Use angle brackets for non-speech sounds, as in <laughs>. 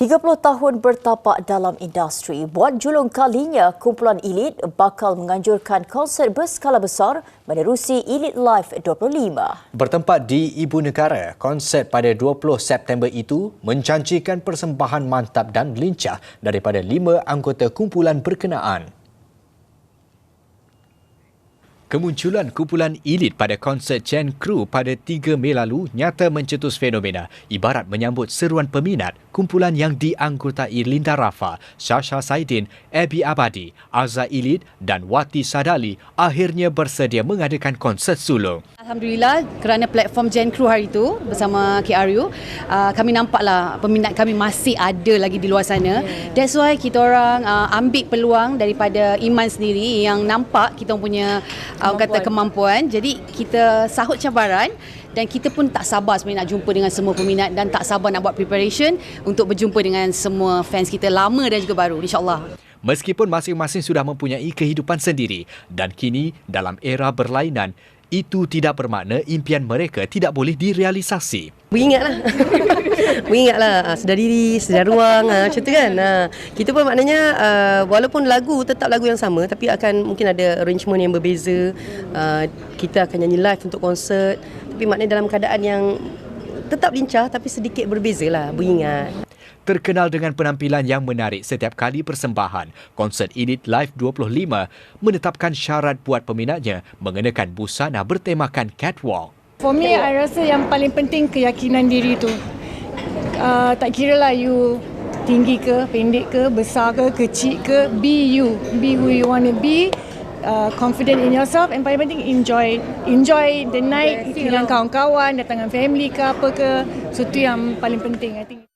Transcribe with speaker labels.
Speaker 1: 30 tahun bertapak dalam industri, buat julung kalinya kumpulan elit bakal menganjurkan konsert berskala besar menerusi Elite Live 25.
Speaker 2: Bertempat di Ibu Negara, konsert pada 20 September itu menjanjikan persembahan mantap dan lincah daripada lima anggota kumpulan berkenaan. Kemunculan kumpulan elit pada konsert Chen Crew pada 3 Mei lalu nyata mencetus fenomena ibarat menyambut seruan peminat kumpulan yang dianggotai Linda Rafa, Sasha Saidin, Abby Abadi, Azza Elit dan Wati Sadali akhirnya bersedia mengadakan konsert sulung.
Speaker 3: Alhamdulillah kerana platform Gen Crew hari itu bersama KRU uh, kami nampaklah peminat kami masih ada lagi di luar sana. That's why kita orang uh, ambil peluang daripada Iman sendiri yang nampak kita punya uh, kata kemampuan. Jadi kita sahut cabaran dan kita pun tak sabar sebenarnya nak jumpa dengan semua peminat dan tak sabar nak buat preparation untuk berjumpa dengan semua fans kita lama dan juga baru insyaallah.
Speaker 2: Meskipun masing-masing sudah mempunyai kehidupan sendiri dan kini dalam era berlainan, itu tidak bermakna impian mereka tidak boleh direalisasi.
Speaker 4: Beringatlah. Beringatlah <laughs> sedar diri, sedar ruang ha, macam tu kan. Ha, kita pun maknanya walaupun lagu tetap lagu yang sama tapi akan mungkin ada arrangement yang berbeza. Kita akan nyanyi live untuk konsert tapi maknanya dalam keadaan yang tetap lincah tapi sedikit berbeza lah. Beringat
Speaker 2: terkenal dengan penampilan yang menarik setiap kali persembahan. Konsert Elite Live 25 menetapkan syarat buat peminatnya mengenakan busana bertemakan catwalk.
Speaker 5: For me, I rasa yang paling penting keyakinan diri tu. Uh, tak kira lah you tinggi ke, pendek ke, besar ke, kecil ke, be you. Be who you want to be. Uh, confident in yourself and paling penting enjoy enjoy the night dengan kawan-kawan datang dengan family ke apa ke so tu yang paling penting I think